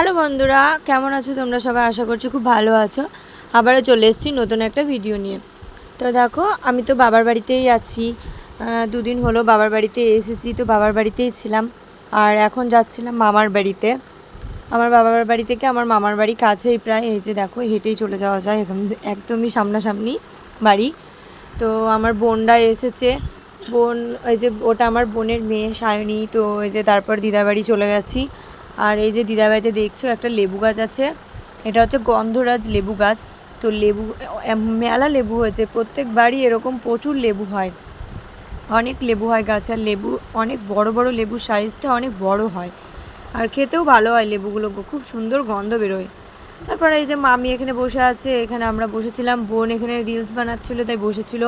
Hello বন্ধুরা, কেমন আছো তোমরা সবাই? আশা করছি খুব ভালো আছো। আবারও চলে এসেছি নতুন একটা ভিডিও নিয়ে। তো দেখো, আমি তো বাবার বাড়িতেই আছি। দুদিন হলো বাবার বাড়িতে এসেছি, তো বাবার বাড়িতেই ছিলাম। আর এখন যাচ্ছিলাম মামার বাড়িতে। আমার বাবার বাড়ি থেকে আমার মামার বাড়ি কাছেই প্রায়, এই যে দেখো, হেঁটেই চলে যাওয়া যায় এখন, একদমই সামনাসামনি বাড়ি। তো আমার বোনরা এসেছে। বোন ওই যে ওটা আমার বোনের মেয়ে, সায়নী। তো ওই যে তারপর দিদার বাড়ি চলে গেছি। আর এই যে দিদার বাড়িতে দেখছ, একটা লেবু গাছ আছে। এটা হচ্ছে গন্ধরাজ লেবু গাছ। তো লেবু মেলা লেবু হয়েছে। প্রত্যেক বাড়ি এরকম প্রচুর লেবু হয়। অনেক লেবু হয় গাছে, আর লেবু, অনেক বড় বড় লেবুর সাইজটা অনেক বড় হয়। আর খেতেও ভালো হয় লেবুগুলো, খুব সুন্দর গন্ধ বেরোয়। তারপরে এই যে মামি এখানে বসে আছে, এখানে আমরা বসেছিলাম, বোন এখানে রিলস বানাচ্ছিলো, তাই বসেছিল।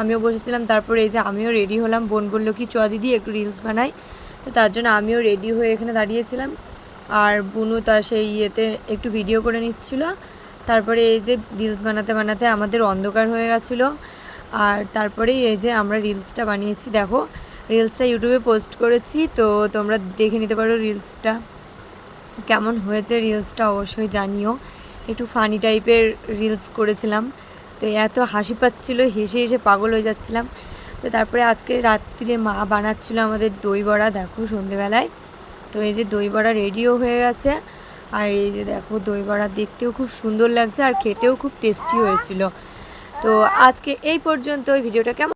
আমিও বসেছিলাম, তারপরে এই যে আমিও রেডি হলাম। বোন বলল, কি চ দিদি, একটু রিলস বানাই। তো তার জন্য আমিও রেডি হয়ে এখানে দাঁড়িয়েছিলাম। আর বুনু তার সেই ইয়েতে একটু ভিডিও করে নিচ্ছিল। তারপরে এই যে রিলস বানাতে বানাতে আমাদের অন্ধকার হয়ে গেছিল। আর তারপরেই এই যে আমরা রিলসটা বানিয়েছি, দেখো। রিলসটা ইউটিউবে পোস্ট করেছি, তো তোমরা দেখে নিতে পারো রিলসটা কেমন হয়েছে রিলসটা অবশ্যই জানিও। একটু ফানি টাইপের রিলস করেছিলাম। তো এত হাসি পাচ্ছিল, হেসে হেসে পাগল হয়ে যাচ্ছিলাম। তো তারপরে আজকে রাত্রিরে মা বানাচ্ছিল আমাদের দই বড়া, দেখো সন্ধেবেলায়। তো এই যে দই বড়া রেডিও হয়ে গেছে, আর এই যে দেখো দই বড়া দেখতেও খুব সুন্দর লাগছে আর খেতেও খুব টেস্টি হয়েছিল। তো আজকে এই পর্যন্ত ভিডিওটা কেমন